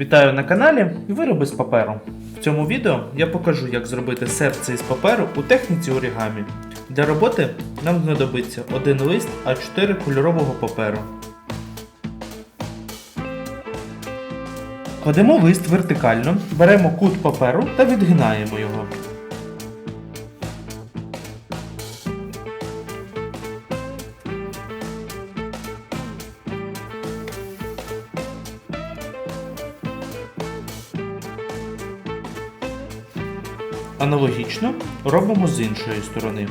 Вітаю на каналі Вироби з паперу. В цьому відео я покажу, як зробити серце із паперу у техніці орігамі. Для роботи нам знадобиться один лист А4 кольорового паперу. Кладемо лист вертикально, беремо кут паперу та відгинаємо його. Аналогічно робимо з іншої сторони.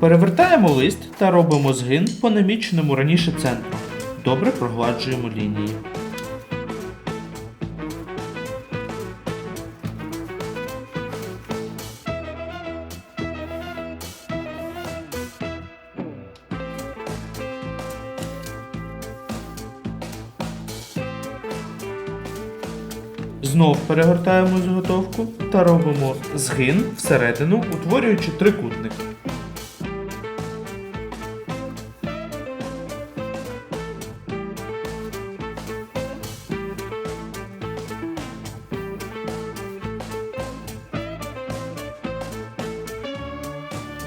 Перевертаємо лист та робимо згин по наміченому раніше центру. Добре прогладжуємо лінії. Знов перегортаємо заготовку та робимо згин всередину, утворюючи трикутник.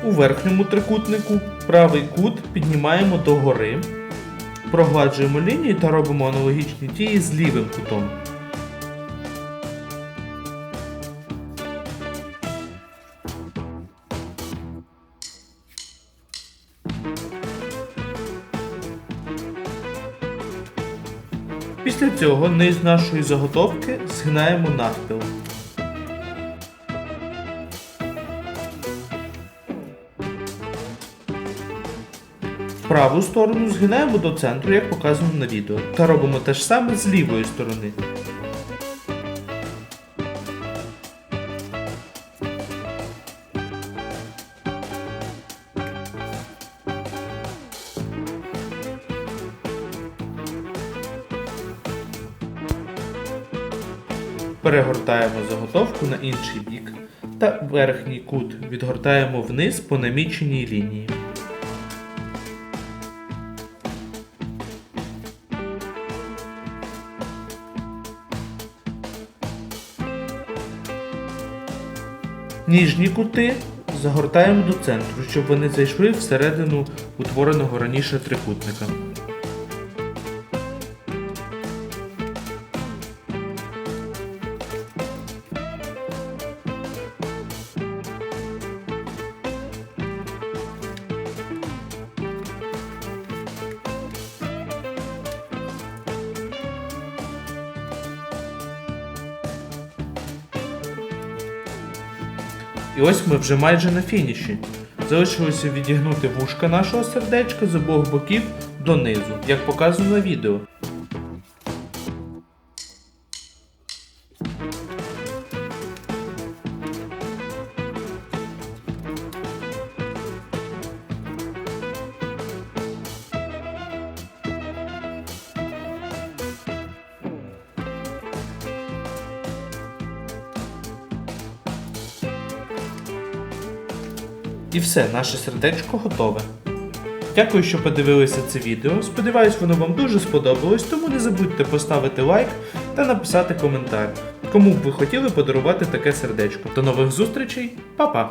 У верхньому трикутнику правий кут піднімаємо догори, прогладжуємо лінії та робимо аналогічні дії з лівим кутом. Після цього низ нашої заготовки згинаємо навпіл. Праву сторону згинаємо до центру, як показано на відео, та робимо те ж саме з лівої сторони. Перегортаємо заготовку на інший бік та верхній кут відгортаємо вниз по наміченій лінії. Ніжні кути загортаємо до центру, щоб вони зайшли всередину утвореного раніше трикутника. І ось ми вже майже на фініші. Залишилося відігнути вушка нашого сердечка з обох боків донизу, як показано на відео. І все, наше сердечко готове. Дякую, що подивилися це відео. Сподіваюсь, воно вам дуже сподобалось, тому не забудьте поставити лайк та написати коментар, кому б ви хотіли подарувати таке сердечко. До нових зустрічей, па-па!